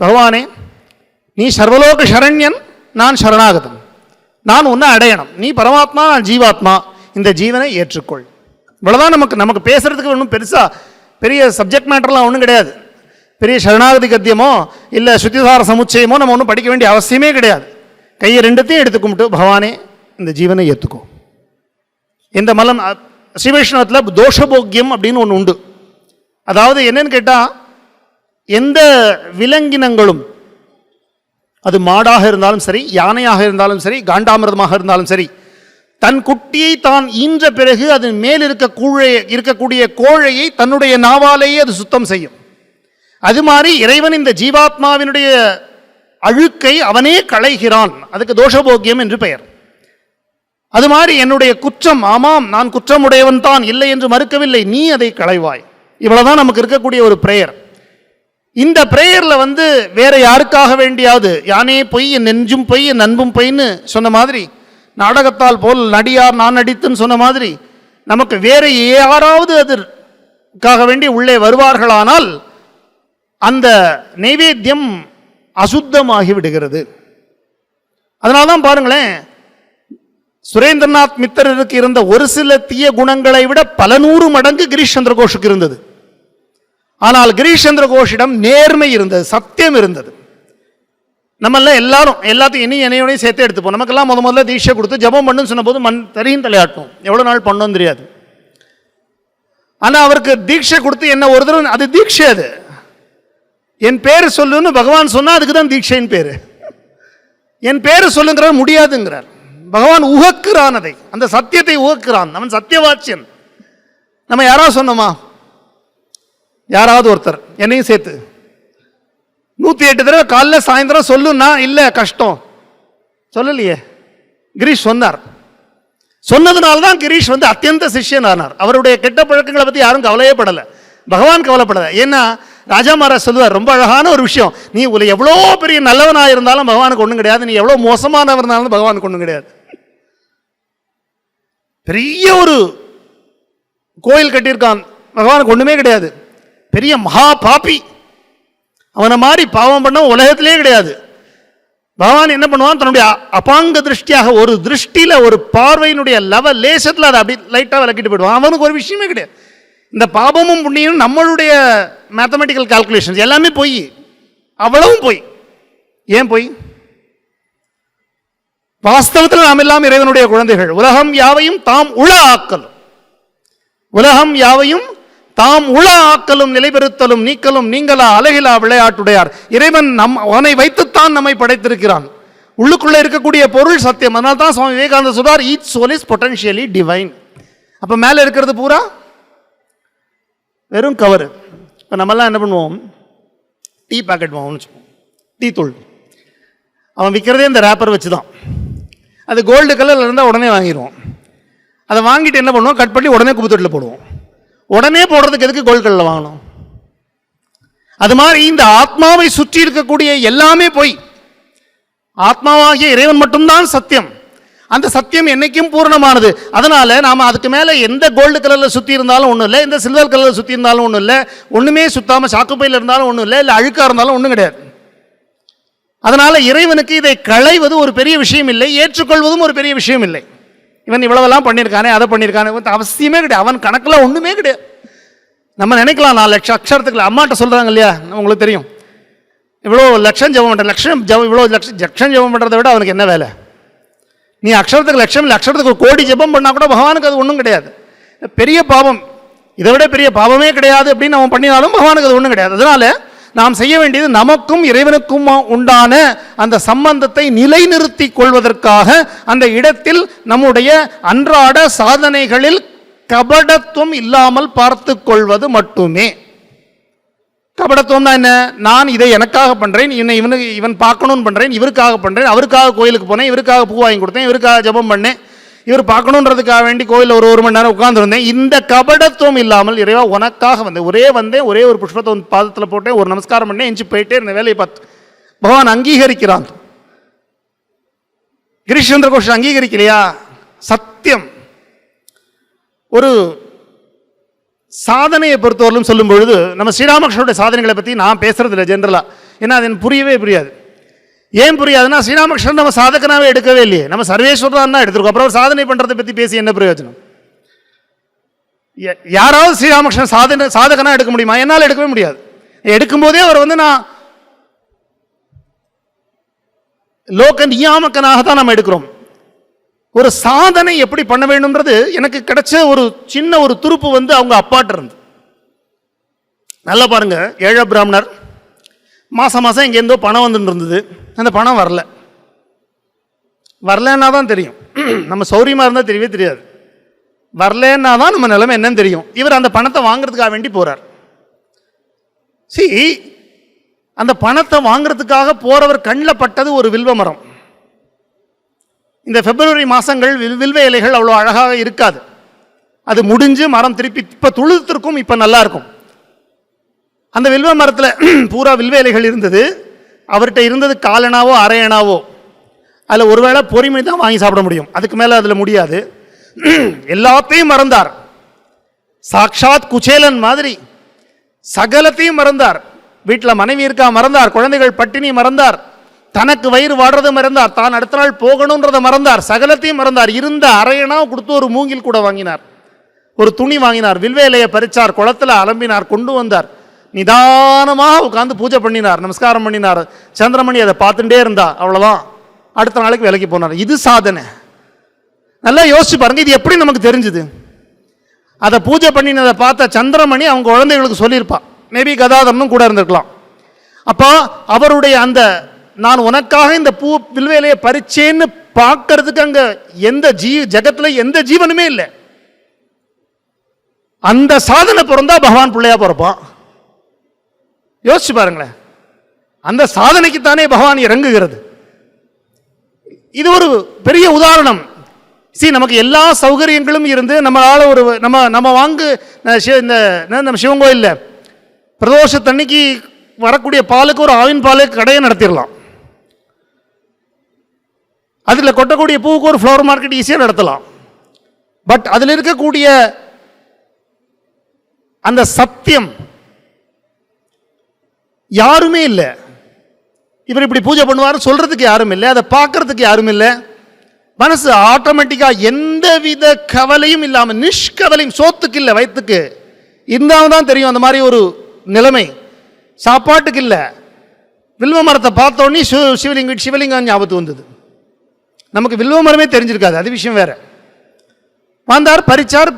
பகவானே நீ சர்வலோக சரண்யன் நான் சரணாகதன். நான் ஒன்று அடையணும். நீ பரமாத்மா நான் ஜீவாத்மா. இந்த ஜீவனை ஏற்றுக்கொள். இவ்வளோதான் நமக்கு நமக்கு பேசுகிறதுக்கு ஒன்றும் பெருசாக பெரிய சப்ஜெக்ட் மேட்டர்லாம் ஒன்றும் கிடையாது. பெரிய சரணாகதி கத்தியமோ இல்லை சுத்திதார சமுச்சயமோ நம்ம ஒன்றும் படிக்க வேண்டிய அவசியமே கிடையாது. கையை ரெண்டுத்தையும் எடுத்து கும்பிட்டு பகவானே இந்த ஜீவனை ஏற்றுக்கும் இந்த மலம் அ- ஸ்ரீவைஷ்ணவத்தில் தோஷபோக்கியம் அப்படின்னு ஒன்று உண்டு. அதாவது என்னன்னு கேட்டால் எந்த விலங்கினங்களும் அது மாடாக இருந்தாலும் சரி யானையாக இருந்தாலும் சரி காண்டாமிரதமாக இருந்தாலும் சரி தன் குட்டியை தான் ஈன்ற பிறகு அதன் மேல் இருக்க கூழை இருக்கக்கூடிய கோழையை தன்னுடைய நாவாலேயே அது சுத்தம் செய்யும். அது மாதிரி இறைவன் இந்த ஜீவாத்மாவினுடைய அழுக்கை அவனே களைகிறான். அதுக்கு தோஷபோக்கியம் என்று பெயர். அது மாதிரி என்னுடைய குற்றம் ஆமாம் நான் குற்றமுடையவன் தான் இல்லை என்று மறுக்கவில்லை நீ அதை களைவாய். இவ்வளவுதான் நமக்கு இருக்கக்கூடிய ஒரு பிரேயர் இந்த ப்ரேயரில் வந்து வேற யாருக்காக வேண்டியாவது யானே பொய் என் நெஞ்சும் பொய் என் அன்பும் பொய்ன்னு சொன்ன மாதிரி நாடகத்தால் போல் நடியார் நான் நடித்துன்னு சொன்ன மாதிரி நமக்கு வேற யாராவது அதற்காக வேண்டி உள்ளே வருவார்களானால் அந்த நைவேத்தியம் அசுத்தமாகி விடுகிறது. அதனால தான் பாருங்களேன் சுரேந்திரநாத் மித்தருக்கு இருந்த ஒரு சில தீய குணங்களை விட பல நூறு மடங்கு கிரீஷ் சந்திர கோஷுக்கு இருந்தது. ஆனால் கிரீஷ் சந்திர கோஷிடம் நேர்மை இருந்தது சத்தியம் இருந்தது. நம்மெல்லாம் எல்லாரும் எல்லாத்தையும் இனி என்னையோடையும் சேர்த்து எடுத்துப்போம். நமக்கெல்லாம் முத முதல்ல தீட்சை கொடுத்து ஜெபம் பண்ணுன்னு சொன்னபோது மண் தெரியும் தலையாட்டும். எவ்வளோ நாள் பண்ணோம் தெரியாது. ஆனால் அவருக்கு தீட்சை கொடுத்து என்ன ஒரு தடவை அது தீட்சை அது. என் பேர் சொல்லுன்னு பகவான் சொன்னால் அதுக்கு தான் தீட்சைன்னு பேர். என் பேர் சொல்லுங்கிறார் முடியாதுங்கிறார். பகவான் உகக்கிறான் அதை அந்த சத்தியத்தை உகக்கிறான். அவன் சத்தியவாச்சியன். நம்ம யாராவது சொன்னோமா? யாராவது ஒருத்தர் என்னையும் சேர்த்து. நூற்றி எட்டு தடவை காலைல சாயந்தரம் சொல்லுன்னா இல்லை கஷ்டம். சொல்லலையே. கிரீஷ் சொன்னார். சொன்னதுனால தான் கிரீஷ் வந்து அத்தியந்த சிஷ்யன் ஆனார். அவருடைய கெட்ட பழக்கங்களை பற்றி யாரும் கவலையே படலை பகவான் கவலைப்படலை. ஏன்னா ராஜா மகாராஜ் சொல்லுவார் ரொம்ப அழகான ஒரு விஷயம். நீ உள்ள எவ்வளோ பெரிய நல்லவனாக இருந்தாலும் பகவானுக்கு ஒன்றும் கிடையாது. நீ எவ்வளோ மோசமானவர் இருந்தாலும் பகவானுக்கு ஒன்றும் கிடையாது. பெரிய ஒரு கோயில் கட்டியிருக்கான். பகவானுக்கு ஒன்றுமே கிடையாது. பெரிய மகா பாப்பி அவனை மாதிரி பாவம் பண்ண உலகத்திலே கிடையாது. பகவான் என்ன பண்ணுவான்? தன்னுடைய அபாங்க திருஷ்டியாக ஒரு திருஷ்டியில் ஒரு பார்வையினுடைய லெவல் லேசத்தில் அதை அப்படி லைட்டாக விளக்கிட்டு போயிடுவான். அவனுக்கு ஒரு விஷயமே கிடையாது. இந்த பாபமும் புண்ணியமும் நம்மளுடைய மேத்தமெட்டிக்கல் கால்குலேஷன்ஸ் எல்லாமே பொய் அவ்வளவும் பொய். ஏன் பொய்? வாஸ்தவத்தில் நாம் எல்லாம் இறைவனுடைய குழந்தைகள். உலகம் யாவையும் தாம் உள ஆக்கல். உலகம் யாவையும் தாம் உள ஆக்கலும் நிலைபெறுத்தலும் நீக்கலும் நீங்களா அழகிலா விளையாட்டுடையார். இறைவன் நம் அவனை வைத்துத்தான் நம்மை படைத்திருக்கிறான். உள்ளுக்குள்ளே இருக்கக்கூடிய பொருள் சத்தியம். அதனால தான் சுவாமி விவேகானந்த சொல்றார் each soul is potentially divine அப்போ மேலே இருக்கிறது பூரா? வெறும் கவர் இப்போ நம்மெல்லாம் என்ன பண்ணுவோம்? டீ பாக்கெட் வாங்கணும்னு வச்சுப்போம். டீ தூள். அவன் விற்கிறதே இந்த ரேப்பர் வச்சு தான் அது கோல்டு கலரில் இருந்தால் உடனே வாங்கிடுவோம் அதை வாங்கிட்டு என்ன பண்ணுவோம்? கட் பண்ணி உடனே குப்பத்தொட்டில் போடுவோம். உடனே போடுறதுக்கு எதுக்கு கோல்களில் வாங்கணும்? அது மாதிரி இந்த ஆத்மாவை சுற்றி இருக்கக்கூடிய எல்லாமே பொய் ஆத்மாவாகிய இறைவன் மட்டும்தான் சத்தியம். அந்த சத்தியம் என்னைக்கும் பூரணமானது. அதனால் நாம் அதுக்கு மேலே எந்த கோல்டு கலரில் சுற்றி இருந்தாலும் ஒன்றும் இல்லை எந்த சில்வர் கலரில் சுற்றி இருந்தாலும் ஒன்றும் இல்லை ஒன்றுமே சுற்றாமல் சாக்குப்பையில் இருந்தாலும் ஒன்றும் இல்லை இல்லை அழுக்காக இருந்தாலும் ஒன்றும் கிடையாது. அதனால் இறைவனுக்கு இதை களைவது ஒரு பெரிய விஷயம் இல்லை ஏற்றுக்கொள்வதும் ஒரு பெரிய விஷயம் இல்லை. இவன் இவ்வளவெல்லாம் பண்ணியிருக்கானே அதை பண்ணியிருக்கானே. அவசியமே கிடையாது. அவன் கணக்கில் ஒன்றுமே கிடையாது. நம்ம நினைக்கலாம் நான் லட்சம் அக்ஷரத்துக்கு அம்மாட்ட சொல்கிறாங்க இல்லையா? உங்களுக்கு தெரியும். இவ்வளோ லட்சம் ஜபம் பண்ணுற லட்சம் ஜபம் இவ்வளோ லட்சம் லட்சம் ஜெபம் பண்ணுறதை விட அவனுக்கு என்ன வேலை? நீ அக்ஷரத்துக்கு லட்சம் இல்லை அக்ஷரத்துக்கு ஒரு கோடி ஜெபம் பண்ணால் கூட பகவானுக்கு அது ஒன்றும் கிடையாது. பெரிய பாவம். இதை விட பெரிய பாவமே கிடையாது அப்படின்னு அவன் பண்ணினாலும் பகவானுக்கு அது ஒன்றும் கிடையாது. அதனால நாம் செய்ய வேண்டியது நமக்கும் இறைவனுக்கும் உண்டான அந்த சம்பந்தத்தை நிலைநிறுத்தி கொள்வதற்காக அந்த இடத்தில் நம்முடைய அன்றாட சாதனைகளில் கபடத்துவம் இல்லாமல் பார்த்து கொள்வது மட்டுமே. கபடத்துவம்னா என்ன? நான் இதை எனக்காக பண்ணுறேன் இவனை இவனுக்கு இவன் பார்க்கணும்னு பண்ணுறேன் இவருக்காக பண்ணுறேன் அவருக்காக கோயிலுக்கு போனேன் இவருக்காக பூ வாங்கி கொடுத்தேன் இவருக்காக ஜெபம் பண்ணேன். இவர் பார்க்கணுன்றதுக்காக வேண்டி கோயிலில் ஒரு ஒரு மணி நேரம் உட்காந்துருந்தேன் இந்த கபடத்துவம் இல்லாமல் இறைவா உனக்காக வந்தேன் ஒரே வந்தேன் ஒரே ஒரு புஷ்பத்தை உன் பாதத்தில் போட்டேன் ஒரு நமஸ்காரம் பண்ணேன் எஞ்சி போயிட்டே இருந்த வேலையை பார்த்து பகவான் அங்கீகரிக்கிறான். கிரீஷ்சந்திர கோஷ் அங்கீகரிக்கலையா? சத்தியம். ஒரு சாதனையை பொறுத்தவரையிலும் சொல்லும் பொழுது நம்ம ஸ்ரீராமகிருஷ்ணனுடைய சாதனைகளை பற்றி நான் பேசுறது இல்லை ஜென்ரலாக ஏன்னா அது எனக்கு புரியவே புரியாது. ஏன் புரியாதுன்னா ஸ்ரீராமகிருஷ்ணன் நம்ம சாதகனாகவே எடுக்கவே இல்லையே. நம்ம சர்வேஸ்வரன் தான் எடுத்திருக்கோம். அப்புறம் சாதனை பண்ணுறதை பற்றி பேசி என்ன பிரயோஜனம்? யாராவது ஸ்ரீராமகிருஷ்ணன் சாதனை சாதகனா எடுக்க முடியுமா? என்னால் எடுக்கவே முடியாது. எடுக்கும்போதே அவர் வந்து நான் லோக நியாமக்கனாக தான் நம்ம எடுக்கிறோம். ஒரு சாதனை எப்படி பண்ண வேண்டும்ன்றது எனக்கு கிடைச்ச ஒரு சின்ன ஒரு துருப்பு வந்து அவங்க அப்பாட்ட இருந்து. நல்லா பாருங்க ஏழ பிராமணர் மாதம் மாதம் எங்கேருந்தோ பணம் வந்துட்டு இருந்தது அந்த பணம் வரல. வரலன்னா தான் தெரியும். நம்ம சௌரியமாக இருந்தால் தெரியவே தெரியாது. வரலன்னா தான் நம்ம நிலைமை என்னன்னு தெரியும். இவர் அந்த பணத்தை வாங்குறதுக்காக வேண்டி போகிறார் சி அந்த பணத்தை வாங்குறதுக்காக போகிறவர் கண்ணில் பட்டது ஒரு வில்வ மரம். இந்த பிப்ரவரி மாதங்கள் வில் வில்வ இலைகள் அவ்வளோ அழகாக இருக்காது. அது முடிஞ்சு மரம் திருப்பி இப்போ துளுத்திருக்கும் இப்போ நல்லாயிருக்கும் அந்த வில்வ மரத்தில் பூரா வில்வ இலைகள் இருந்தது. அவர்கிட்ட இருந்தது காலனாவோ அரையனாவோ. அதில் ஒருவேளை பொறுமை தான் வாங்கி சாப்பிட முடியும். அதுக்கு மேலே அதில் முடியாது. எல்லாத்தையும் மறந்தார். சாக்ஷாத் குச்சேலன் மாதிரி சகலத்தையும் மறந்தார். வீட்டில் மனைவி இருக்கா மறந்தார். குழந்தைகள் பட்டினி மறந்தார். தனக்கு வயிறு வாடுறதை மறந்தார். தான் அடுத்த நாள் போகணுன்றதை மறந்தார். சகலத்தையும் மறந்தார். இருந்த அரையனா கொடுத்து ஒரு மூங்கில் கூட வாங்கினார். ஒரு துணி வாங்கினார். வில்வேலையை பறிச்சார். குளத்துல அலம்பினார். கொண்டு வந்தார். நிதானமாக உட்காந்து பூஜை பண்ணினார் நமஸ்காரம் பண்ணினார். சந்திரமணி அதை பார்த்துட்டே இருந்தா அவ்வளோதான் அடுத்த நாளைக்கு வேலைக்கு போனார். இது சாதனை. நல்லா யோசிச்சு பாருங்க இது எப்படி நமக்கு தெரிஞ்சுது? அதை பூஜை பண்ணினதை பார்த்த சந்திரமணி அவங்க குழந்தைகளுக்கு சொல்லியிருப்பாள் மேபி கதாதரனும் கூட இருந்திருக்கலாம். அப்போ அவருடைய அந்த நான் உனக்காக இந்த பூ வில்வேலையை பறிச்சேன்னு பார்க்கறதுக்கு அங்கே எந்த ஜீ ஜகத்தில் எந்த ஜீவனுமே இல்லை. அந்த சாதனை பிறந்தா பகவான் பிள்ளையா பிறப்பான். யோசிச்சு பாருங்களேன். அந்த சாதனைக்கு தானே பகவான் இறங்குகிறது. இது ஒரு பெரிய உதாரணம். சி நமக்கு எல்லா சௌகரியங்களும் இருந்து நம்மளால் ஒரு நம்ம நம்ம வாங்கு இந்த நம்ம சிவன் பிரதோஷ பிரதோஷத்தன்னைக்கு வரக்கூடிய பாலுக்கு ஒரு ஆவின் பாலு கடையை நடத்திடலாம். அதில் கொட்டக்கூடிய பூவுக்கு ஒரு ஃப்ளவர் மார்க்கெட் ஈஸியாக நடத்தலாம். பட் அதில் இருக்கக்கூடிய அந்த சத்தியம் யாருமே இல்லை. இவர் இப்படி பூஜை பண்ணுவார் சொல்கிறதுக்கு யாரும் இல்லை அதை பார்க்குறதுக்கு யாரும் இல்லை. மனசு ஆட்டோமேட்டிக்காக எந்த வித கவலையும் இல்லாமல் நிஷ்கவலையும் சோத்துக்கு இல்லை வயிற்றுக்கு இருந்தால் தான் தெரியும் அந்த மாதிரி ஒரு நிலைமை. சாப்பாட்டுக்கு இல்லை. வில்வ மரத்தை பார்த்தோன்னே சிவ சிவலிங்க சிவலிங்கம் ஞாபகத்து வந்தது. நமக்கு வில்வ மரமே தெரிஞ்சிருக்காது அது விஷயம் வேறு. வந்தார் பறிச்சார்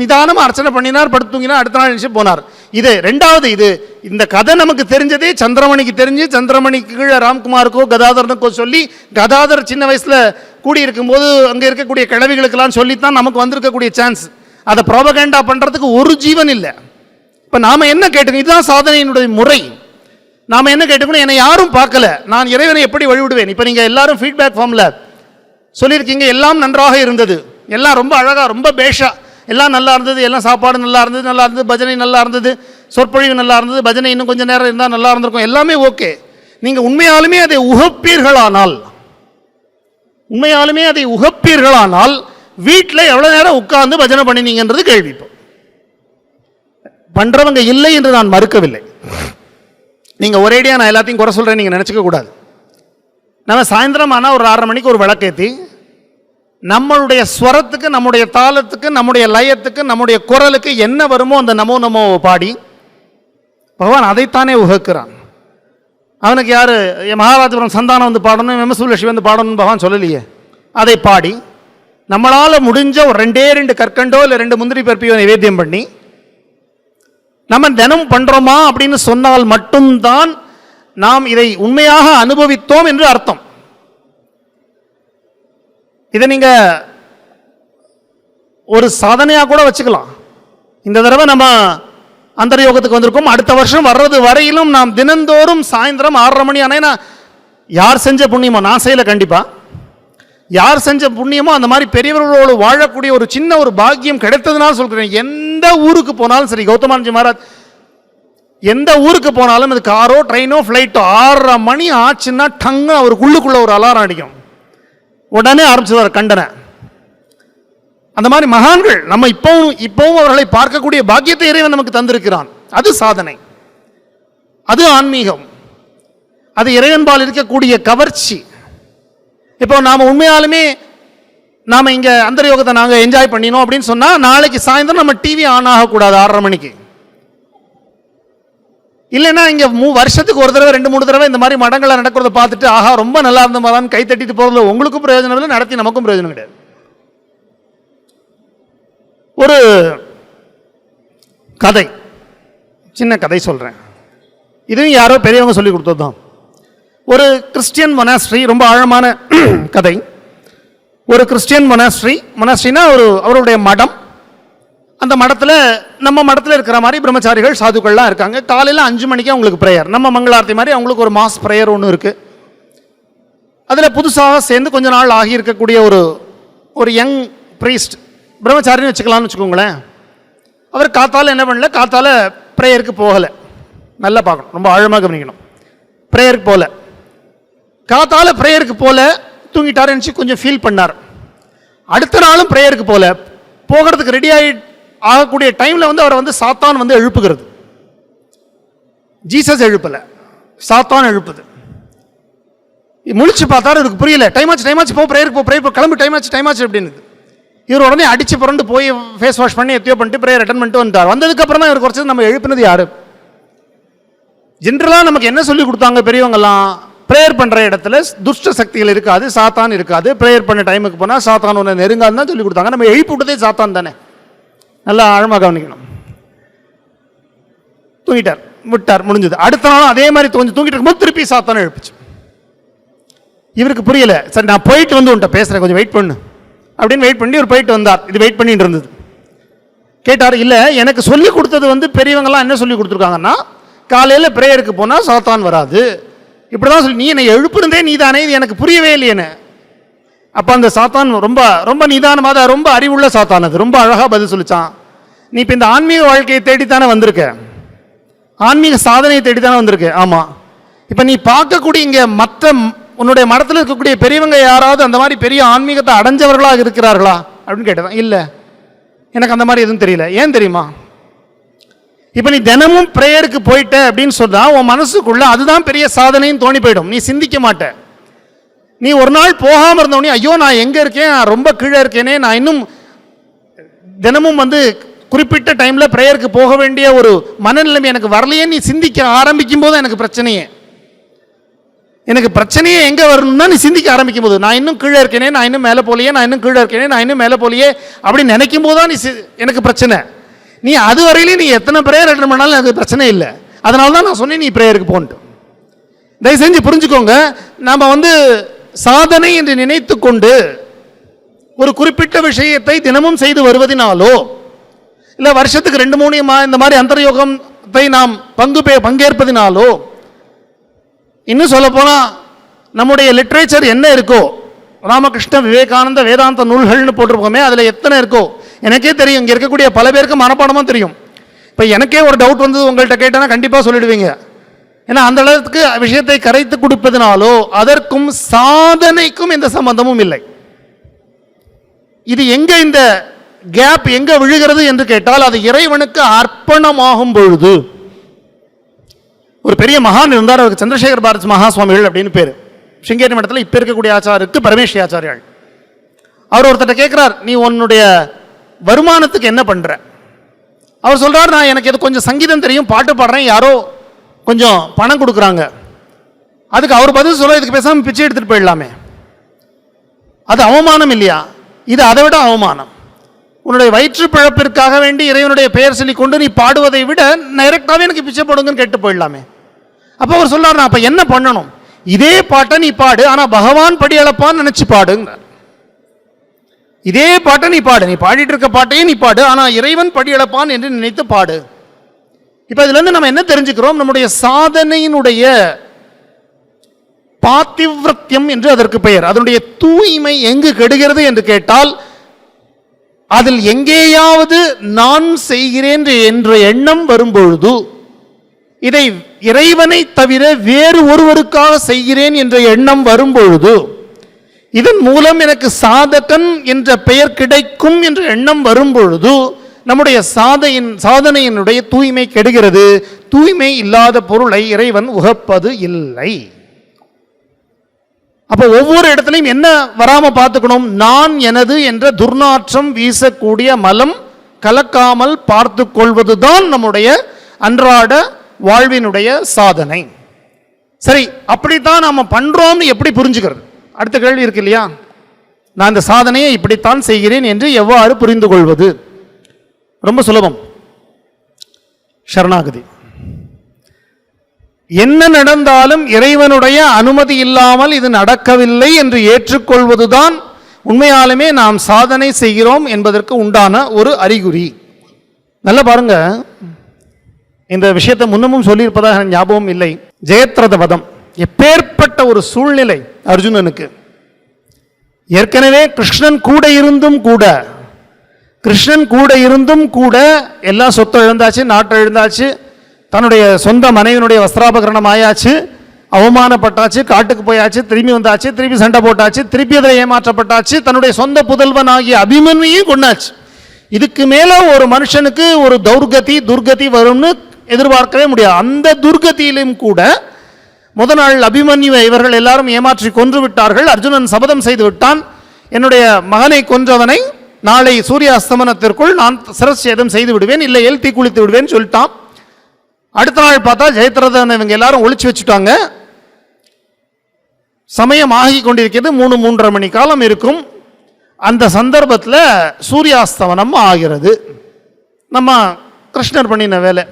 நிதானமாக அர்ச்சனை பண்ணினார் படுத்து தூங்கினார் அடுத்த நாள் நினச்சி போனார். இது ரெண்டாவது இது. இந்த கதை நமக்கு தெரிஞ்சதே சந்திரமணிக்கு தெரிஞ்சு சந்திரமணிக்கு கீழே ராம்குமாருக்கோ கதாதரனுக்கோ சொல்லி கதாதர் சின்ன வயசில் கூடி இருக்கும்போது அங்கே இருக்கக்கூடிய கிழவிகளுக்கெல்லாம் சொல்லித்தான் நமக்கு வந்திருக்கக்கூடிய சான்ஸ் அதை ப்ரோபகேண்டா பண்ணுறதுக்கு ஒரு ஜீவன் இல்லை. இப்போ நாம் என்ன கேட்டுக்கணும்? இதுதான் சாதனையினுடைய முறை. நாம் என்ன கேட்டுக்கணும்? என்னை யாரும் பார்க்கல. நான் இறைவனை எப்படி வழிவிடுவேன்? இப்போ நீங்கள் எல்லாரும் ஃபீட்பேக் ஃபார்ம்ல சொல்லியிருக்கீங்க எல்லாம் நன்றாக இருந்தது. எல்லாம் ரொம்ப அழகாக ரொம்ப பேஷாக எல்லாம் நல்லா இருந்தது எல்லாம் சாப்பாடு நல்லா இருந்தது நல்லா இருந்தது பஜனை நல்லா இருந்தது சொற்பொழிவு நல்லா இருந்தது பஜனை இன்னும் கொஞ்சம் நேரம் இருந்தால் நல்லா இருந்திருக்கும். எல்லாமே ஓகே. நீங்கள் உண்மையாலுமே அதை உகப்பீர்களானால் உண்மையாலுமே அதை உகப்பீர்களானால் வீட்டில் எவ்வளோ நேரம் உட்கார்ந்து பஜனை பண்ணினீங்கன்றது கேள்வி இப்போ. இல்லை என்று நான் மறுக்கவில்லை. நீங்கள் ஒரேடியாக நான் எல்லாத்தையும் குறை சொல்கிறேன் நீங்கள் நினச்சிக்க கூடாது. நம்ம சாயந்தரம் ஆனால் ஒரு ஆறரை மணிக்கு ஒரு விளக்கேத்தி நம்மளுடைய ஸ்வரத்துக்கு நம்முடைய தாளத்துக்கு நம்முடைய லயத்துக்கு நம்முடைய குரலுக்கு என்ன வருமோ அந்த நமோ நமோவை பாடி பகவான் அதைத்தானே உகக்கிறான். அவனுக்கு யார்? என் மகாராஜபுரம் சந்தானம் வந்து பாடணும் எம்எஸ்லட்சுமி வந்து பாடணும்னு பகவான் சொல்லலையே. அதை பாடி நம்மளால் முடிஞ்ச ஒரு ரெண்டே ரெண்டு கற்கண்டோ இல்லை ரெண்டு முந்திரி பருப்பியோ நிவேத்தியம் பண்ணி நம்ம தினம் பண்ணுறோமா அப்படின்னு சொன்னால் மட்டும்தான் நாம் இதை உண்மையாக அனுபவித்தோம் என்று அர்த்தம். இதை நீங்கள் ஒரு சாதனையாக கூட வச்சுக்கலாம். இந்த தடவை நம்ம அந்தரயோகத்துக்கு வந்திருக்கோம். அடுத்த வருஷம் வர்றது வரையிலும் நாம் தினந்தோறும் சாயந்தரம் ஆறரை மணி ஆனால் யார் செஞ்ச புண்ணியமோ நான் செய்யல கண்டிப்பாக யார் செஞ்ச புண்ணியமோ அந்த மாதிரி பெரியவர்களோடு வாழக்கூடிய ஒரு சின்ன ஒரு பாக்கியம் கிடைத்ததுனால சொல்கிறேன் எந்த ஊருக்கு போனாலும் சரி கௌதமானஜி மகாராஜ் எந்த ஊருக்கு போனாலும் அது காரோ ட்ரெயினோ ஃப்ளைட்டோ ஆறரை மணி ஆச்சுன்னா டங்கு அவருக்குள்ளுக்குள்ள ஒரு அலாரம் அடிக்கும். உடனே ஆரம்பிச்சிருவார் கண்டனை. அந்த மாதிரி மகான்கள் நம்ம இப்பவும் இப்பவும் அவர்களை பார்க்கக்கூடிய பாக்கியத்தை இறைவன் நமக்கு தந்திருக்கிறான். அது சாதனை. அது ஆன்மீகம். அது இறைவன்பால் இருக்கக்கூடிய கவர்ச்சி. இப்போ நாம் உண்மையாலுமே நாம் இங்கே அந்த யோகத்தை நாங்கள் என்ஜாய் பண்ணினோம் அப்படின்னு சொன்னால் நாளைக்கு சாயந்தரம் நம்ம டிவி ஆன் ஆகக்கூடாது ஆறரை மணிக்கு. இல்லைன்னா இங்கே மூ வருஷத்துக்கு ஒரு தடவை ரெண்டு மூணு தடவை இந்த மாதிரி மடங்களை நடக்கிறத பார்த்துட்டு ஆஹா ரொம்ப நல்லா இருந்த மாதிரி கை தட்டிட்டு போகிறதுல உங்களுக்கும் பிரயோஜனம் இல்லை நடத்தி நமக்கும் பிரயோஜனம் கிடையாது. ஒரு கதை சின்ன கதை சொல்கிறேன் இதுவும் யாரோ பெரியவங்க சொல்லி கொடுத்தது தான் ஒரு கிறிஸ்டியன் மொனாஸ்ட்ரி ரொம்ப ஆழமான கதை. ஒரு கிறிஸ்டியன் மொனாஸ்ட்ரி மொனாஸ்ட்ரினா ஒரு அவருடைய மடம் அந்த மடத்தில் நம்ம மடத்தில் இருக்கிற மாதிரி பிரம்மச்சாரிகள் சாதுக்கள்லாம் இருக்காங்க. காலையில் அஞ்சு மணிக்கு அவங்களுக்கு ப்ரேயர் நம்ம மங்களாரத்தி மாதிரி அவங்களுக்கு ஒரு மாஸ் ப்ரேயர் ஒன்று இருக்குது அதில் புதுசாக சேர்ந்து கொஞ்ச நாள் ஆகி இருக்கக்கூடிய ஒரு ஒரு யங் ப்ரீஸ்ட் பிரம்மச்சாரின்னு வச்சுக்கலாம்னு வச்சுக்கோங்களேன். அவர் காத்தால் என்ன பண்ணல? காத்தால் ப்ரேயருக்கு போகலை. நல்லா பார்க்கணும். ரொம்ப ஆழமாக கவனிக்கணும். ப்ரேயருக்கு போகல காத்தால ப்ரேயருக்கு போல தூங்கிட்டாருன்னு கொஞ்சம் ஃபீல் பண்ணார். அடுத்த நாளும் ப்ரேயருக்கு போகல போகிறதுக்கு ரெடி ஆகி ஆகக்கூடிய டைமில் வந்து அவரை வந்து சாத்தான் வந்து எழுப்புகிறது. ஜீசஸ் எழுப்பலை. சாத்தான் எழுப்புது. முழிச்சு பார்த்தாரு இதுக்கு புரியல. டைம் ஆச்சு டைம் ஆச்சு போ ப்ரேயருக்கு போ ப்ரேயர் கிளம்பு டைம் ஆச்சு டைம் ஆச்சு அப்படின்னு இவர் உடனே அடிச்சு புரண்டு போய் ஃபேஸ் வாஷ் பண்ணி எத்தியோ பண்ணிட்டு ப்ரேயர் அட்டன் பண்ணிட்டு வந்தார் வந்ததுக்கப்புறம் தான் இவர் குறைச்சது நம்ம எழுப்பினது யார்? ஜென்ரலாக நமக்கு என்ன சொல்லி கொடுத்தாங்க பெரியவங்கெல்லாம்? ப்ரேயர் பண்ணுற இடத்துல துஷ்ட சக்திகள் இருக்காது சாத்தான் இருக்காது. ப்ரேயர் பண்ண டைமுக்கு போனால் சாத்தான் ஒன்று நெருங்காதுன்னு தான் சொல்லி கொடுத்தாங்க. நம்ம எழுப்பி விட்டதே சாத்தான் தானே. நல்லா ஆழமாக கவனிக்கணும். தூங்கிட்டார் விட்டார் முடிஞ்சது. அடுத்த நாளும் அதே மாதிரி கொஞ்சம் தூங்கிட்டு இருக்கும்போது திருப்பி சாத்தானே எழுப்பிச்சு. இவருக்கு புரியல சரி நான் போயிட்டு வந்து உன்ட்ட பேசுகிறேன் கொஞ்சம் வெயிட் பண்ணு. அப்படின்னு வெயிட் பண்ணி ஒரு போயிட்டு வந்தார். இது வெயிட் பண்ணிட்டு இருந்தது. கேட்டார் இல்லை எனக்கு சொல்லி கொடுத்தது வந்து பெரியவங்கலாம் என்ன சொல்லி கொடுத்துருக்காங்கன்னா காலையில் ப்ரேயருக்கு போனால் சாத்தான் வராது. இப்படி தான் சொல்லி நீ என்னை எழுப்புனதே நீ தானே இது எனக்கு புரியவே இல்லையேன்னு. அப்போ அந்த சாத்தான் ரொம்ப ரொம்ப நிதானமாக ரொம்ப அறிவுள்ள சாத்தான் அது. ரொம்ப அழகாக பதில் சொல்லிச்சான். நீ இப்போ இந்த ஆன்மீக வாழ்க்கையை தேடித்தானே வந்திருக்க? ஆன்மீக சாதனையை தேடித்தானே வந்திருக்க? ஆமாம் இப்போ நீ பார்க்கக்கூடிய இங்கே மற்ற உன்னுடைய மடத்தில் இருக்கக்கூடிய பெரியவங்க யாராவது அந்த மாதிரி பெரிய ஆன்மீகத்தை அடைஞ்சவர்களாக இருக்கிறார்களா? அப்படின்னு கேட்டதான் இல்லை. எனக்கு அந்த மாதிரி எதுவும் தெரியல. ஏன் தெரியுமா? இப்போ நீ தினமும் ப்ரேயருக்கு போயிட்ட அப்படின்னு சொன்னால் உன் மனசுக்குள்ளே அதுதான் பெரிய சாதனைன்னு தோணி போயிடும். நீ சிந்திக்க மாட்ட. நீ ஒரு நாள் போகாமல் இருந்தவொடனே ஐயோ நான் எங்கே இருக்கேன்? நான் ரொம்ப கீழே இருக்கேனே. நான் இன்னும் தினமும் வந்து குறிப்பிட்ட டைமில் ப்ரேயருக்கு போக வேண்டிய ஒரு மனநிலைமை எனக்கு வரலையே நீ சிந்திக்க ஆரம்பிக்கும் போது எனக்கு பிரச்சனையே. எனக்கு பிரச்சனையே எங்கே வரணும்னா நீ சிந்திக்க ஆரம்பிக்கும் போது நான் இன்னும் கீழே இருக்கேனே நான் இன்னும் மேலே போலியே நான் இன்னும் கீழே இருக்கேனே நான் இன்னும் மேலே போலியே அப்படின்னு நினைக்கும் போது தான் நீ சி- எனக்கு பிரச்சனை. நீ அது வரையிலையும் நீ எத்தனை ப்ரேயர் அட்டன் பண்ணாலும் எனக்கு பிரச்சனை இல்லை. அதனால தான் நான் சொன்னேன் நீ ப்ரேயருக்கு போன்ட்டு. தயவு செஞ்சு புரிஞ்சுக்கோங்க நாம் வந்து சாதனை என்று நினைத்து கொண்டு ஒரு குறிப்பிட்ட விஷயத்தை தினமும் செய்து வருவதினாலோ இல்லை வருஷத்துக்கு ரெண்டு மூணு மா இந்த மாதிரி அந்தர்யோகத்தை நாம் பங்கு பங்கேற்பதினாலோ இன்னும் சொல்லப்போனால் நம்முடைய லிட்ரேச்சர் என்ன இருக்கோ ராமகிருஷ்ண விவேகானந்த வேதாந்த நூல்கள்னு போட்டிருப்போமே அதில் எத்தனை இருக்கோ எனக்கே தெரியும் இங்கே இருக்கக்கூடிய பல பேருக்கு மனப்பாடமாக தெரியும். இப்போ எனக்கே ஒரு டவுட் வந்தது உங்கள்கிட்ட கேட்டேன்னா கண்டிப்பாக சொல்லிடுவீங்க. ஏன்னா அந்த அளவுக்கு விஷயத்தை கரைத்து கொடுப்பதனாலோ அதற்கும் சாதனைக்கும் எந்த சம்பந்தமும் இல்லை. இது எங்கே இந்த கேப் எங்க விழுகிறது என்று கேட்டால் அது இறைவனுக்கு அர்ப்பணமாகும் பொழுது. ஒரு பெரிய மகான் இருந்தார் அவருக்கு சந்திரசேகர் பாரத் மகா சுவாமிகள் அப்படின்னு பேர். சிங்கேரி மடத்தில் இப்போ இருக்கக்கூடிய ஆச்சாருக்கு பரமேஸ்வரி ஆச்சாரியாள். அவர் ஒருத்தட்ட கேட்குறார் நீ உன்னுடைய வருமானத்துக்கு என்ன பண்ற? அவர் சொல்றார் நான் எனக்கு எது கொஞ்சம் சங்கீதம் தெரியும் பாட்டு பாடுறேன் யாரோ கொஞ்சம் பணம் கொடுக்குறாங்க. அதுக்கு அவர் பதில் சொல்ல இதுக்கு பேசாமல் பிச்சை எடுத்துட்டு போயிடலாமே. அது அவமானம் இல்லையா? இது அதை விட அவமானம். உன்னுடைய வயிற்று பிழப்பிற்காக வேண்டி இறைவனுடைய பெயர் சொல்லி கொண்டு நீ பாடுவதை விட டைரக்டாகவே எனக்கு பிச்சை போடுங்கன்னு கேட்டு போயிடலாமே. அப்போ அவர் சொல்லார் நான் அப்போ என்ன பண்ணணும்? இதே பாட்டை நீ பாடு ஆனால் பகவான் படி அளப்பான்னு நினச்சி பாடுங்கிறார். இதே பாட்டை நீ பாடு நீ பாடிட்டு இருக்க பாட்டையே நீ பாடு ஆனால் இறைவன் படி அளப்பான் என்று நினைத்து பாடு. இப்போ இதுலேருந்து நம்ம என்ன தெரிஞ்சுக்கிறோம்? நம்முடைய சாதனையினுடைய பாத்திவிரத்தியம் என்று அதற்கு பெயர். அதனுடைய தூய்மை எங்கு கெடுகிறது என்று கேட்டால் அதில் எங்கேயாவது நான் செய்கிறேன் என்ற எண்ணம் வரும்பொழுது இதை இறைவனை தவிர வேறு ஒருவருக்காக செய்கிறேன் என்ற எண்ணம் வரும்பொழுது இதன் மூலம் எனக்கு சாதகன் என்ற பெயர் கிடைக்கும் என்ற எண்ணம் வரும்பொழுது நம்முடைய சாதையின் சாதனையினுடைய தூய்மை கெடுகிறது. தூய்மை இல்லாத பொருளை இறைவன் உகப்பது இல்லை. அப்போ ஒவ்வொரு இடத்துலையும் என்ன வராமல் பார்த்துக்கணும்? நான் எனது என்ற துர்நாற்றம் வீசக்கூடிய மலம் கலக்காமல் பார்த்து கொள்வதுதான் நம்முடைய அன்றாட வாழ்வினுடைய சாதனை. சரி அப்படித்தான் நாம் பண்ணுறோம்னு எப்படி புரிஞ்சுக்கிறது? அடுத்த கேள்வி இருக்கு இல்லையா? நான் இந்த சாதனையை இப்படித்தான் செய்கிறேன் என்று எவ்வாறு புரிந்து கொள்வது ரொம்ப சுலபம். சரணாகதி. என்ன நடந்தாலும் இறைவனுடைய அனுமதி இல்லாமல் இது நடக்கவில்லை என்று ஏற்றுக்கொள்வதுதான் உண்மையாலுமே நாம் சாதனை செய்கிறோம் என்பதற்கு உண்டான ஒரு அறிகுறி. நல்லா பாருங்க. இந்த விஷயத்தை முன்னமும் சொல்லியிருப்பதாக ஞாபகம் இல்லை. ஜெயத்ரத வதம் எப்பேற்பட்ட ஒரு சூழ்நிலை அர்ஜுனனுக்கு. ஏற்கனவே கிருஷ்ணன் கூட இருந்தும் கூட கிருஷ்ணன் கூட இருந்தும் கூட எல்லா சொத்தம் இழந்தாச்சு நாட்டை இழந்தாச்சு தன்னுடைய சொந்த மனைவினுடைய வஸ்திராபகரணம் ஆயாச்சு அவமானப்பட்டாச்சு காட்டுக்கு போயாச்சு திரும்பி வந்தாச்சு திருப்பி சண்டை போட்டாச்சு திருப்பி அதில் ஏமாற்றப்பட்டாச்சு தன்னுடைய சொந்த புதல்வன் ஆகிய அபிமன்யையும் கொண்டாச்சு இதுக்கு மேலே ஒரு மனுஷனுக்கு ஒரு தௌர்கதி துர்கதி வரும்னு எதிர்பார்க்கவே முடியாது. அந்த துர்கதியிலும் கூட முத நாள் அபிமன்யுவை இவர்கள் எல்லாரும் ஏமாற்றி கொன்று விட்டார்கள். அர்ஜுனன் சபதம் செய்து விட்டான். என்னுடைய மகனை கொன்றவனை நாளை சூரிய அஸ்தமனத்திற்குள் நான் சிரச்சேதம் செய்து விடுவேன் இல்லை எழுத்தி குளித்து விடுவேன் சொல்லிட்டான். அடுத்த நாள் பார்த்தா ஜெயத்ரதன் இவங்க எல்லாரும் ஒழிச்சு வச்சுட்டாங்க. சமயம் ஆகி கொண்டிருக்கிறது மூணு மூன்றரை மணி காலம் இருக்கும். அந்த சந்தர்ப்பத்தில் சூரியாஸ்தமனம் ஆகிறது. நம்ம கிருஷ்ணர் பண்ணின வேலை.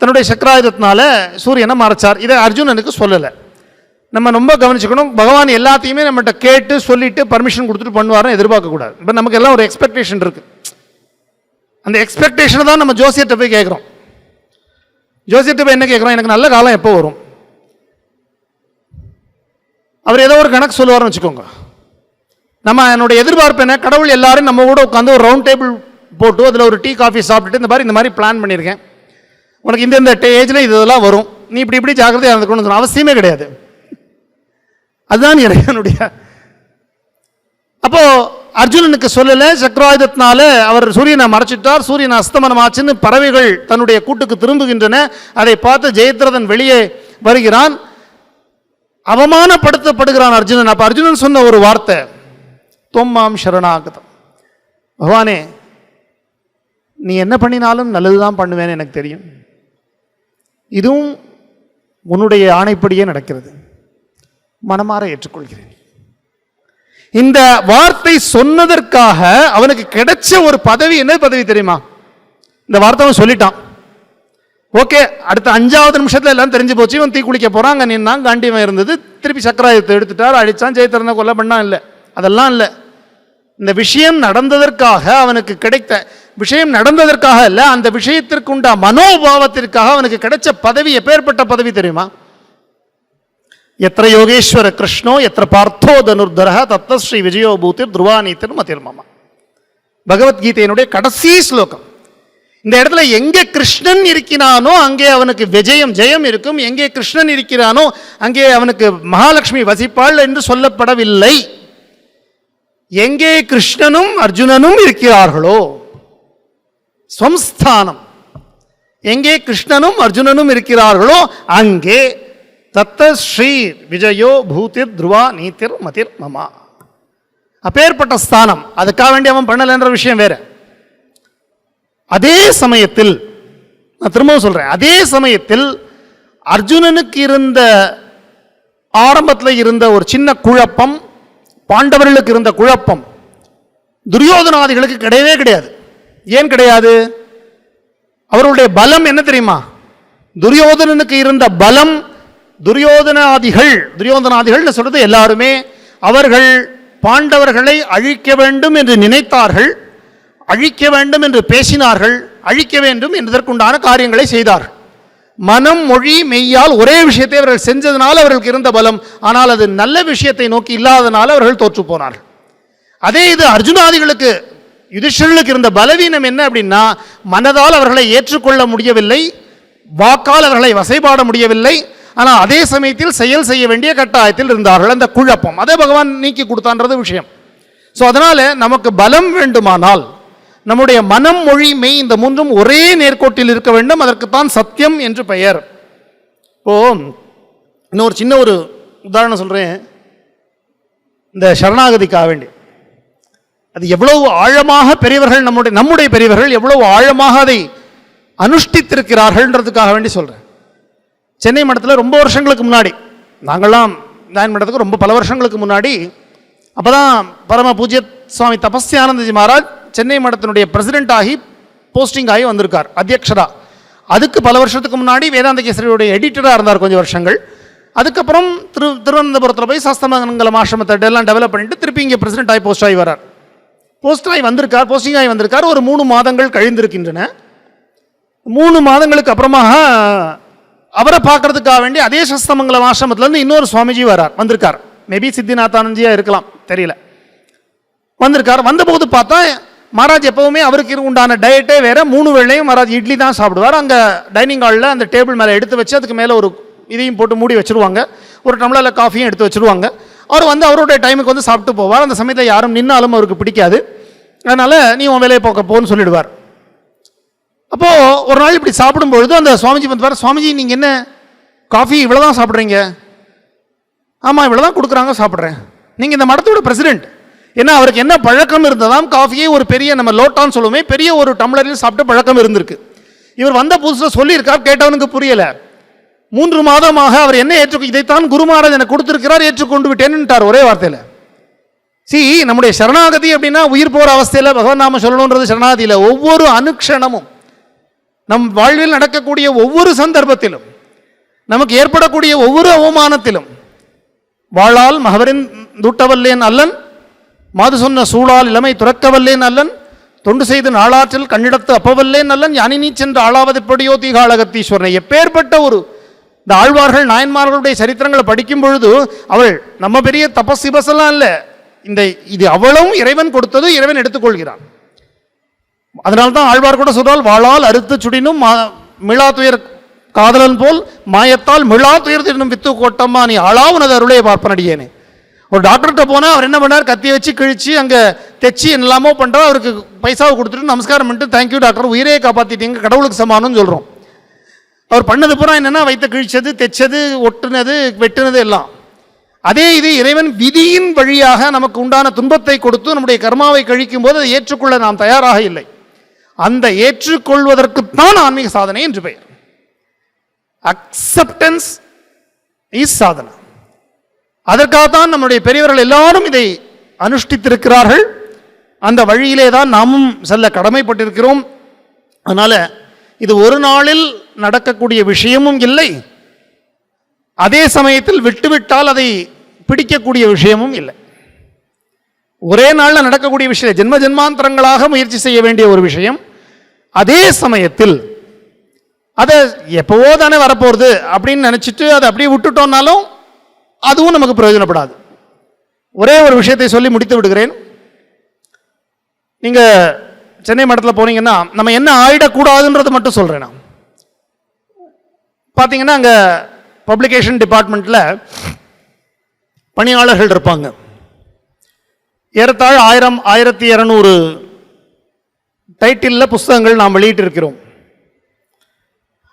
தன்னுடைய சக்கராயுதத்தினால சூரியனை மறைச்சார். இதை அர்ஜுனனுக்கு சொல்லலை. நம்ம ரொம்ப கவனிச்சுக்கணும். பகவான் எல்லாத்தையுமே நம்மகிட்ட கேட்டு சொல்லிட்டு பர்மிஷன் கொடுத்துட்டு பண்ணுவாருன்னு எதிர்பார்க்கக்கூடாது இப்போ நமக்கு எல்லாம் ஒரு எக்ஸ்பெக்டேஷன் இருக்குது அந்த எக்ஸ்பெக்டேஷனை தான் நம்ம ஜோசியத்தை போய் கேட்குறோம். ஜோசியர்கிட்ட போய் என்ன கேட்குறோம் எனக்கு நல்ல காலம் எப்போ வரும்? அவர் ஏதோ ஒரு கணக்கு சொல்லுவார்னு வச்சுக்கோங்க. நம்ம என்னுடைய எதிர்பார்ப்பு என்ன? கடவுள் எல்லாரும் நம்ம கூட உட்காந்து ஒரு ரவுண்ட் டேபிள் போட்டு அதில் ஒரு டீ காஃபி சாப்பிட்டுட்டு இந்த மாதிரி இந்த மாதிரி பிளான் பண்ணியிருக்கேன். உனக்கு இந்த இந்த ஏஜில் இதெல்லாம் வரும். நீ இப்படி இப்படி ஜாக்கிரதையாக இருந்துக்கணும்னு அவசியமே கிடையாது. அதுதான் என்னுடைய அப்போது அர்ஜுனனுக்கு சொல்லலை சக்கராயுதத்தினால அவர் சூரியனை மறைச்சிட்டார் சூரியன் அஸ்தமனம் ஆச்சுன்னு பறவைகள் தன்னுடைய கூட்டுக்கு திரும்புகின்றன. அதை பார்த்து ஜெயத்ரதன் வெளியே வருகிறான். அவமானப்படுத்தப்படுகிறான் அர்ஜுனன். அப்போ அர்ஜுனன் சொன்ன ஒரு வார்த்தை தொம்மாம் சரணாகதம். பகவானே நீ என்ன பண்ணினாலும் நல்லதுதான் பண்ணுவேன்னு எனக்கு தெரியும். இதுவும் உன்னுடைய ஆணைப்படியே நடக்கிறது. மனமாற ஏற்றுக்கொள்கிறேன். இந்த வார்த்தை சொன்னதற்காக அவனுக்கு கிடைச்ச ஒரு பதவி என்ன பதவி தெரியுமா? இந்த வார்த்தை அவன் சொல்லிட்டான். ஓகே அடுத்த அஞ்சாவது நிமிஷத்தில் எல்லாம் தெரிஞ்சு போச்சு. இவன் தீ குளிக்க போகிறான் அங்கே நின்னான் காண்டிவன் இருந்தது. திருப்பி சக்கராயத்தை எடுத்துட்டார் அழிச்சான் ஜெயத்திறனை கொல்ல பண்ணான் இல்லை. அதெல்லாம் இல்லை. இந்த விஷயம் நடந்ததற்காக அவனுக்கு கிடைத்த விஷயம் நடந்ததற்காக இல்லை அந்த விஷயத்திற்குண்டா மனோபாவத்திற்காக அவனுக்கு கிடைச்ச பதவி எப்பேற்பட்ட பதவி தெரியுமா? எத்த யோகேஸ்வர கிருஷ்ணோ எத்த பார்த்தோ தனுர்தர தத்த ஸ்ரீ விஜயோபூதிர் துருவானீத்திர் மதிர்மமா பகவத்கீதையினுடைய கடைசி ஸ்லோகம் இந்த இடத்துல எங்கே கிருஷ்ணன் இருக்கிறானோ அங்கே அவனுக்கு விஜயம் ஜெயம் இருக்கும். எங்கே கிருஷ்ணன் இருக்கிறானோ அங்கே அவனுக்கு மகாலட்சுமி வசிப்பாள் என்று சொல்லப்படவில்லை. எங்கே கிருஷ்ணனும் அர்ஜுனனும் இருக்கிறார்களோ ஸ்வம்ஸ்தானம். எங்கே கிருஷ்ணனும் அர்ஜுனனும் இருக்கிறார்களோ அங்கே தத்த ஸ்ரீ விஜயோ பூதிர் துருவா நீத்திர் மதிர் மமா. அப்பேற்பட்ட ஸ்தானம் அதுக்காக வேண்டி அவன் பண்ணலைன்ற விஷயம் வேற. அதே சமயத்தில் நான் திரும்பவும் சொல்றேன் அதே சமயத்தில் அர்ஜுனனுக்கு இருந்த ஆரம்பத்தில் இருந்த ஒரு சின்ன குழப்பம் பாண்டவர்களுக்கு இருந்த குழப்பம் துரியோதனாதிகளுக்கு கிடையவே கிடையாது. ஏன் கிடையாது? அவருடைய பலம் என்ன தெரியுமா? துரியோதனனுக்கு இருந்த பலம் துரியோதனாதிகள் துரியோதனாதிகள்னு சொல்கிறது எல்லாருமே அவர்கள் பாண்டவர்களை அழிக்க வேண்டும் என்று நினைத்தார்கள் அழிக்க வேண்டும் என்று பேசினார்கள் அழிக்க வேண்டும் என்பதற்குண்டான காரியங்களை செய்தார்கள் மனம் மொழி மெய்யால் ஒரே விஷயத்தை அவர்கள் செஞ்சதனால் அவர்களுக்கு இருந்த பலம் ஆனால் அது நல்ல விஷயத்தை நோக்கி இல்லாதனால் அவர்கள் தோற்று போனார்கள். அதே இது அர்ஜுனாதிகளுக்கு யுதிஷ்டர்களுக்கு இருந்த பலவீனம் என்ன அப்படின்னா மனதால் அவர்களை ஏற்றுக்கொள்ள முடியவில்லை வாக்கால் அவர்களை வசைபாட முடியவில்லை ஆனால் அதே சமயத்தில் செயல் செய்ய வேண்டிய கட்டாயத்தில் இருந்தார்கள். அந்த குழப்பம். அதே பகவான் நீக்கி கொடுத்தான்றது விஷயம். ஸோ அதனால் நமக்கு பலம் வேண்டுமானால் நம்முடைய மனம் மொழி மெய் இந்த மூன்றும் ஒரே நேர்கோட்டில் இருக்க வேண்டும். அதற்குத்தான் சத்தியம் என்று பெயர். இப்போ இன்னொரு சின்ன ஒரு உதாரணம் சொல்கிறேன் இந்த சரணாகதிக்காக வேண்டி. அது எவ்வளவு ஆழமாக பெரியவர்கள் நம்முடைய நம்முடைய பெரியவர்கள் எவ்வளவு ஆழமாக அதை அனுஷ்டித்திருக்கிறார்கள்ன்றதுக்காக வேண்டி சொல்கிறேன் சென்னை மடத்தில் ரொம்ப வருஷங்களுக்கு முன்னாடி நாங்கள்லாம் ஜாயின் மடத்துக்கு ரொம்ப பல வருஷங்களுக்கு முன்னாடி அப்போ தான் பரம பூஜ்ய சுவாமி தபஸ்யானந்தஜி மகாராஜ் சென்னை மடத்தினுடைய பிரசிடெண்ட் ஆகி போஸ்டிங் ஆகி வந்திருக்கார் அத்தியக்ஷரா. அதுக்கு பல வருஷத்துக்கு முன்னாடி வேதாந்த கேசரியுடைய எடிட்டராக இருந்தார் கொஞ்சம் வருஷங்கள். அதுக்கப்புறம் திரு திருவனந்தபுரத்தில் போய் சஸ்தமங்கலம் ஆசிரமத்தை எல்லாம் டெவலப் பண்ணிட்டு திருப்பி இங்கே பிரசிடென்ட் ஆகி போஸ்ட் ஆகி வரார் போஸ்ட் ஆகி வந்திருக்கார் போஸ்டிங் ஆகி வந்திருக்கார் ஒரு மூணு மாதங்கள் கழிந்திருக்கின்றன. மூணு மாதங்களுக்கு அப்புறமாக அவரை பார்க்கறதுக்காக வேண்டி அதே சஸ்தமங்கலம் ஆசிரமத்திலேருந்து இன்னொரு சுவாமிஜி வரார் வந்திருக்கார். மேபி சித்திநாத்தானந்தியா இருக்கலாம் தெரியல. வந்திருக்கார். வந்தபோது பார்த்தா மகாராஜ் எப்பவுமே அவருக்கு உண்டான டயட்டே வேற மூணு வேளையும் மகாராஜ் இட்லி தான் சாப்பிடுவார். அங்கே டைனிங் ஹாலில் அந்த டேபிள் மேலே எடுத்து வச்சு அதுக்கு மேலே ஒரு இதையும் போட்டு மூடி வச்சிருவாங்க. ஒரு டம்ளரில் காஃபியும் எடுத்து வச்சிருவாங்க. அவர் வந்து அவருடைய டைமுக்கு வந்து சாப்பிட்டு போவார். அந்த சமயத்தில் யாரும் நின்னாலும் அவருக்கு பிடிக்காது. அதனால் நீ உன் வேலையை போக்க போன்னு சொல்லிடுவார். அப்போது ஒரு நாள் இப்படி சாப்பிடும்பொழுது அந்த சுவாமிஜி வந்து சுவாமிஜி நீங்கள் என்ன? காஃபி இவ்வளோ தான் சாப்பிட்றீங்க? ஆமாம் இவ்வளோ தான் கொடுக்குறாங்க சாப்பிட்றேன். நீங்கள் இந்த மடத்தோட பிரசிடென்ட் ஏன்னா அவருக்கு என்ன பழக்கம் இருந்ததாம்? காஃபியே ஒரு பெரிய நம்ம லோட்டான்னு சொல்லுவோமே பெரிய ஒரு டம்ளரில் சாப்பிட்ட பழக்கம் இருந்திருக்கு. இவர் வந்த புதுசில் சொல்லியிருக்கார் கேட்டவனுக்கு புரியலை. மூன்று மாதமாக அவர் என்ன ஏற்று இதைத்தான் குருமாராஜ் எனக்கு கொடுத்துருக்கிறார் ஏற்றுக்கொண்டு விட்டேன்னுட்டார் ஒரே வார்த்தையில். சி நம்முடைய சரணாகதி அப்படின்னா உயிர் போகிற அவஸ்தையில் பகவான் நாம சொல்லணுன்றது சரணாகதியில். ஒவ்வொரு அனுக்ஷணமும் நம் வாழ்வில் நடக்கக்கூடிய ஒவ்வொரு சந்தர்ப்பத்திலும் நமக்கு ஏற்படக்கூடிய ஒவ்வொரு அவமானத்திலும் வாழால் மகவரின் தூட்டவல்லேன் அல்லன் மாது சொன்ன சூழால் இளமை துறக்கவல்லேன் அல்லன் தொண்டு செய்து நாளாற்றில் கண்ணிடத்து அப்பவல்லேன் அல்லன் யானினி சென்று ஆளாவதுப்படியோ தீகாலகத்தீஸ்வரனை. எப்பேற்பட்ட ஒரு இந்த ஆழ்வார்கள் நாயன்மார்களுடைய சரித்திரங்களை படிக்கும் பொழுது அவள் நம்ம பெரிய தபஸ் சிபஸெல்லாம் இல்லை. இந்த இது அவளும் இறைவன் கொடுத்தது இறைவன் எடுத்துக்கொள்கிறான். அதனால தான் ஆழ்வார் கூட சொல்றால் வாழால் அறுத்து சுடினும் மா- மிளா துயர் காதலன் போல் மாயத்தால் மிளா துயர் தின்னும் வித்து கோட்டம்மா நீ ஆளா உனது அருளையை பார்ப்பனடியேனே. ஒரு டாக்டர்கிட்ட போனால் அவர் என்ன பண்ணார்? கத்தியை வச்சு கிழிச்சு அங்கே தைச்சி எல்லாமோ பண்ணுறா அவருக்கு பைசாவை கொடுத்துட்டு நமஸ்காரம் பண்ணிட்டு தேங்க்யூ டாக்டர் உயிரையே காப்பாற்றிட்டீங்க கடவுளுக்கு சமானம்னு சொல்கிறோம் அவர் பண்ணது பூரா என்னென்னா வைத்த கிழிச்சது தைச்சது ஒட்டுனது வெட்டுனது எல்லாம். அதே இது இறைவன் விதியின் வழியாக நமக்கு உண்டான துன்பத்தை கொடுத்து நம்முடைய கர்மாவை கழிக்கும் போது அதை ஏற்றுக்கொள்ள நாம் தயாராக இல்லை. அந்த ஏற்றுக்கொள்வதற்குத்தான் ஆன்மீக சாதனை என்று பெயர். அக்செப்டன்ஸ் இஸ் சாதனை. அதற்காகத்தான் நம்முடைய பெரியவர்கள் எல்லாரும் இதை அனுஷ்டித்திருக்கிறார்கள். அந்த வழியிலே தான் நாமும் செல்ல கடமைப்பட்டிருக்கிறோம். அதனால் இது ஒரு நாளில் நடக்கக்கூடிய விஷயமும் இல்லை. அதே சமயத்தில் விட்டுவிட்டால் அதை பிடிக்கக்கூடிய விஷயமும் இல்லை. ஒரே நாளில் நடக்கக்கூடிய விஷயம் ஜென்ம ஜென்மாந்தரங்களாக முயற்சி செய்ய வேண்டிய ஒரு விஷயம். அதே சமயத்தில் அதை எப்போவோ தானே வரப்போகிறது அப்படின்னு நினச்சிட்டு அதை அப்படியே விட்டுட்டோம்னாலும் அதுவும் நமக்கு பிரயோஜனப்படாது. ஒரே ஒரு விஷயத்தை சொல்லி முடித்து விடுகிறேன். நீங்கள் சென்னை மடத்தில் போனீங்கன்னா நம்ம என்ன ஆயிடக்கூடாதுன்றது மட்டும் சொல்கிறேன் நான். பார்த்தீங்கன்னா அங்கே பப்ளிகேஷன் டிபார்ட்மெண்ட்டில் பணியாளர்கள் இருப்பாங்க. ஏறத்தாழ ஆயிரம் ஆயிரத்தி இரநூறு டைட்டிலில் புஸ்தகங்கள் நாம் வெளியிட்டிருக்கிறோம்.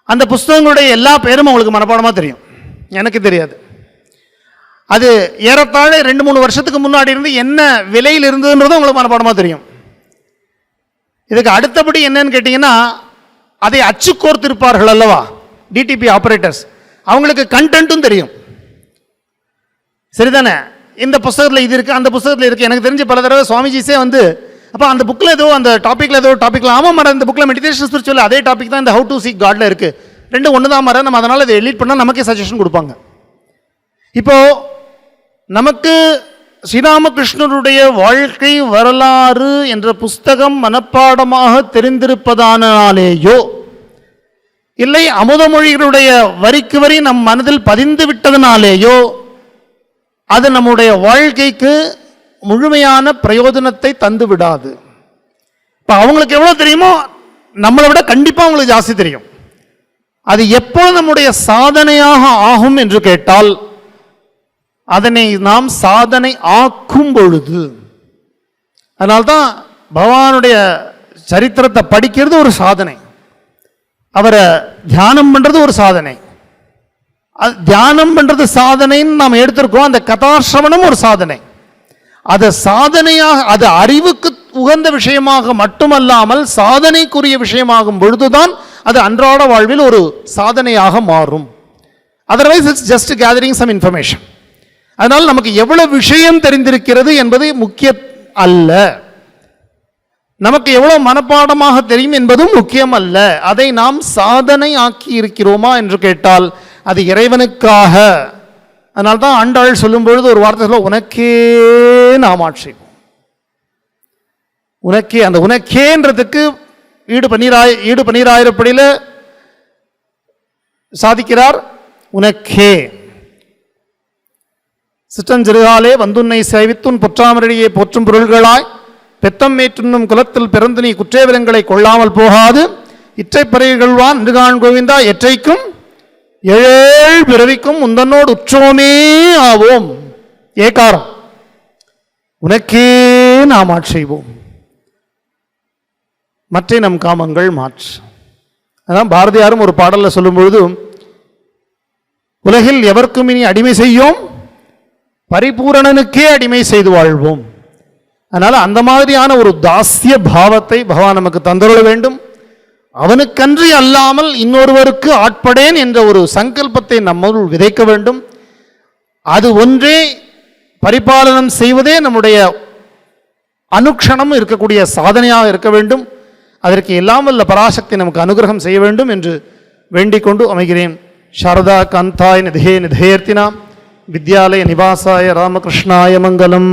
அந்த புஸ்தகங்களுடைய எல்லா பேரும் உங்களுக்கு மனப்பாடமாக தெரியும். எனக்கு தெரியாது. அது ஏறத்தாழ ரெண்டு மூணு வருஷத்துக்கு முன்னாடி இருந்து என்ன விலையில் இருந்ததுன்றதும் உங்களுக்கு மனப்பாடமாக தெரியும். இதுக்கு அடுத்தபடி என்னன்னு கேட்டிங்கன்னா அதை அச்சு கோர்த்திருப்பார்கள் அல்லவா டிடிபி ஆப்ரேட்டர்ஸ் அவங்களுக்கு கண்டென்ட்டும் தெரியும். சரிதானே? இந்த புஸ்தகத்தில் இது இருக்குது அந்த புஸ்தகத்தில் இருக்குது எனக்கு தெரிஞ்ச பல தடவை சுவாமிஜிஸே வந்து அப்போ அந்த புக்கில் ஏதோ அந்த டாப்பிக்கில் ஏதோ டாப்பிக்கில் ஆமாம் மரம் இந்த புக்கில் மெடிடேஷன் ஸ்பிரிச்சுவல் அதே டாபிக் தான் இந்த ஹவு டு சீக் காட்ல இருக்குது ரெண்டு ஒன்று தான் மரம் நம்ம அதனால் இதை எலிட் பண்ணால் நமக்கே சஜஷன் கொடுப்பாங்க. இப்போ நமக்கு ஸ்ரீராமகிருஷ்ணருடைய வாழ்க்கை வரலாறு என்ற புஸ்தகம் மனப்பாடமாக தெரிந்திருப்பதானாலேயோ இல்லை அமுதமொழிகளுடைய வரிக்கு வரி நம் மனதில் பதிந்து விட்டதனாலேயோ அது நம்முடைய வாழ்க்கைக்கு முழுமையான பிரயோஜனத்தை தந்து விடாது இப்போ அவங்களுக்கு எவ்வளோ தெரியுமோ நம்மளை விட கண்டிப்பாக அவங்களுக்கு ஜாஸ்தி தெரியும். அது எப்போ நம்முடைய சாதனையாக ஆகும் என்று கேட்டால் அதனை நாம் சாதனை ஆக்கும் பொழுது. அதனால்தான் பகவானுடைய சரித்திரத்தை படிக்கிறது ஒரு சாதனை. அவரை தியானம் பண்றது ஒரு சாதனை. அது தியானம் பண்றது சாதனைன்னு நாம் எடுத்திருக்கோம் அந்த கதாசிரவணம் ஒரு சாதனை. அதை சாதனையாக அது அறிவுக்கு உகந்த விஷயமாக மட்டுமல்லாமல் சாதனைக்குரிய விஷயமாகும் பொழுதுதான் அது அன்றாட வாழ்வில் ஒரு சாதனையாக மாறும். Otherwise it's just gathering some information அதனால் நமக்கு எவ்வளவு விஷயம் தெரிந்திருக்கிறது என்பது முக்கிய அல்ல. நமக்கு எவ்வளவு மனப்பாடமாக தெரியும் என்பதும் முக்கியம் அல்ல. அதை நாம் சாதனை ஆக்கி இருக்கிறோமா என்று கேட்டால் அது இறைவனுக்காக. அதனால தான் ஆண்டாள் சொல்லும் பொழுது ஒரு வார்த்தை சொல்ல உனக்கே நாம் ஆட்சேபம். உனக்கே அந்த உனக்கேன்றதுக்கு ஈடு பன்னீராய் ஈடு பன்னீராயிரப்படியில் சாதிக்கிறார் உனக்கே. சிற்றஞ்சிறுகாலே வந்துன்னை சேவித்துன் பொற்றாமரடியை போற்றும் பொருள்களாய் பெத்தம் மேற்றுண்ணும் குலத்தில் பிறந்து நீ குற்றேவலங்களை கொள்ளாமல் போகாது. இற்றை பறவைகள்வான் நிருகான் கோவிந்தா எற்றைக்கும் ஏழேழ் பிறவிக்கும் உந்தன்னோடு உற்றோமே ஆவோம். ஏகாரம். உனக்கே நாம் ஆட்செய்வோம் மற்ற நம் காமங்கள் மாற்று. அதான் பாரதியாரும் ஒரு பாடலில் சொல்லும்பொழுது உலகில் எவர்க்கும் இனி அடிமை செய்யோம்? பரிபூரணனுக்கே அடிமை செய்து வாழ்வோம். அதனால் அந்த மாதிரியான ஒரு தாஸ்ய பாவத்தை பகவான் நமக்கு தந்துள்ள வேண்டும். அவனுக்கன்றி அல்லாமல் இன்னொருவருக்கு ஆட்படேன் என்ற ஒரு சங்கல்பத்தை நம்முள் விதைக்க வேண்டும். அது ஒன்றே பரிபாலனம் செய்வதே நம்முடைய அனுக்ஷணம் இருக்கக்கூடிய சாதனையாக இருக்க வேண்டும். அதற்கு எல்லாம் வல்ல பராசக்தி நமக்கு அனுகிரகம் செய்ய வேண்டும் என்று வேண்டிக் கொண்டு அமைகிறேன். சாரதா காந்தாய் நிதே நிதேர்த்தினாம். வித்யாலய நிவாசாய ராமகிருஷ்ணாய மங்களம்.